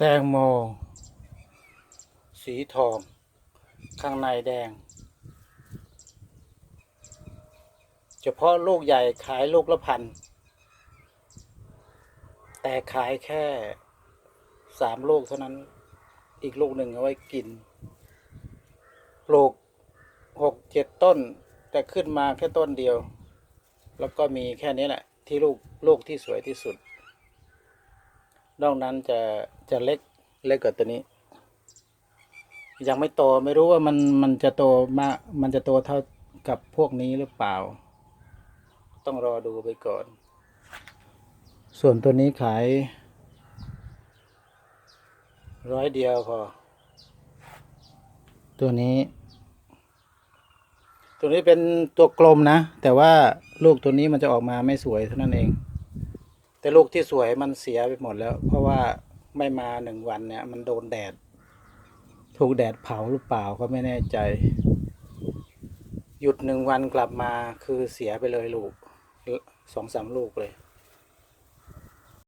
แตงโม สีทอง ข้างในแดง เฉพาะลูกใหญ่ขายลูกละพัน แต่ขายแค่สามลูกเท่านั้น อีกลูกหนึ่งเอาไว้กินปลูกหกเจ็ดต้น แต่ขึ้นมาแค่ต้นเดียว แล้วก็มีแค่นี้แหละ ที่ลูกลูกที่สวยที่สุด นอกนั้นจะจะเล็กเล็กกว่าตัวนี้ ยังไม่โตไม่รู้ว่ามันมันจะโตมากมันจะโตเท่ากับพวกนี้หรือเปล่า ต้องรอดูไปก่อน ส่วนตัวนี้ขาย ร้อยเดียวพอ ตัวนี้ ตัวนี้เป็นตัวกลมนะ แต่ว่าลูกตัวนี้มันจะออกมาไม่สวยเท่านั้นเอง แต่ลูกที่สวยมันเสียไปหมดแล้ว เพราะว่าไม่มาหนึ่งวันเนี่ย มันโดนแดด ถูกแดดเผาหรือเปล่าก็ไม่แน่ใจ หยุดหนึ่งวันกลับมาคือเสียไปเลยลูกสองสามลูกเลย